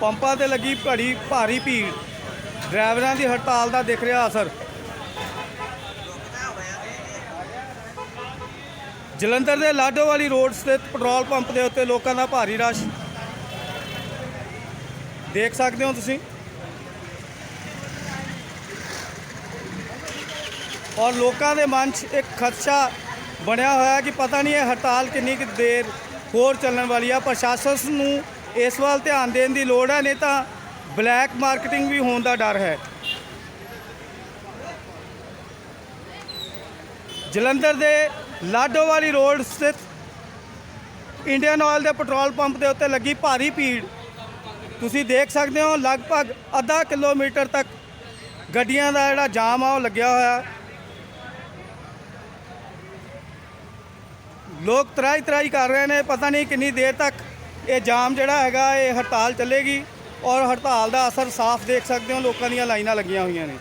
ਪੰਪਾਂ ਤੇ ਲੱਗੀ ਭੜੀ ਭਾਰੀ ਭੀੜ। ਡਰਾਈਵਰਾਂ ਦੀ ਹੜਤਾਲ ਦਾ ਦਿਖ ਰਿਹਾ ਅਸਰ। ਜਲੰਧਰ ਦੇ ਲਾਡੋਵਾਲੀ ਰੋਡ ਸਥਿਤ ਪੈਟਰੋਲ ਪੰਪ ਦੇ ਉੱਤੇ ਲੋਕਾਂ ਦਾ ਭਾਰੀ ਰਸ਼। ਦੇਖ ਸਕਦੇ ਹੋ ਤੁਸੀਂ? ਔਰ ਲੋਕਾਂ ਦੇ ਮਨ 'ਚ ਇੱਕ ਖਦਸ਼ਾ ਬਣਿਆ ਹੋਇਆ ਕਿ ਪਤਾ ਨਹੀਂ ਇਹ ਹੜਤਾਲ ਕਿੰਨੀ ਕੁ ਦੇਰ ਹੋਰ ਚੱਲਣ ਵਾਲੀ ਆ। ਪ੍ਰਸ਼ਾਸਨ ਨੂੰ ਇਸ ਵੱਲ ਧਿਆਨ ਦੇਣ ਦੀ ਲੋੜ ਹੈ, ਨਹੀਂ ਤਾਂ ਬਲੈਕ ਮਾਰਕੀਟਿੰਗ ਵੀ ਹੋਣ ਦਾ ਡਰ ਹੈ। ਜਲੰਧਰ ਦੇ ਲਾਡੋਵਾਲੀ ਰੋਡ ਸਥਿਤ ਇੰਡੀਅਨ ਆਇਲ ਦੇ ਪੈਟਰੋਲ ਪੰਪ ਦੇ ਉੱਤੇ ਲੱਗੀ ਭਾਰੀ ਭੀੜ। ਤੁਸੀਂ ਦੇਖ ਸਕਦੇ ਹੋ, ਲਗਭਗ ਅੱਧਾ ਕਿਲੋਮੀਟਰ ਤੱਕ ਗੱਡੀਆਂ ਦਾ ਜਿਹੜਾ ਜਾਮ ਆ, ਉਹ ਲੱਗਿਆ ਹੋਇਆ। ਲੋਕ ਤਰਾਈ ਤਰਾਈ ਕਰ ਰਹੇ ਨੇ, ਪਤਾ ਨਹੀਂ ਕਿੰਨੀ ਦੇਰ ਤੱਕ ਇਹ ਜਾਮ ਜਿਹੜਾ ਹੈਗਾ, ਇਹ ਹੜਤਾਲ ਚੱਲੇਗੀ ਔਰ ਹੜਤਾਲ ਦਾ ਅਸਰ ਸਾਫ਼ ਦੇਖ ਸਕਦੇ ਹੋ, ਲੋਕਾਂ ਦੀਆਂ ਲਾਈਨਾਂ ਲੱਗੀਆਂ ਹੋਈਆਂ ਨੇ।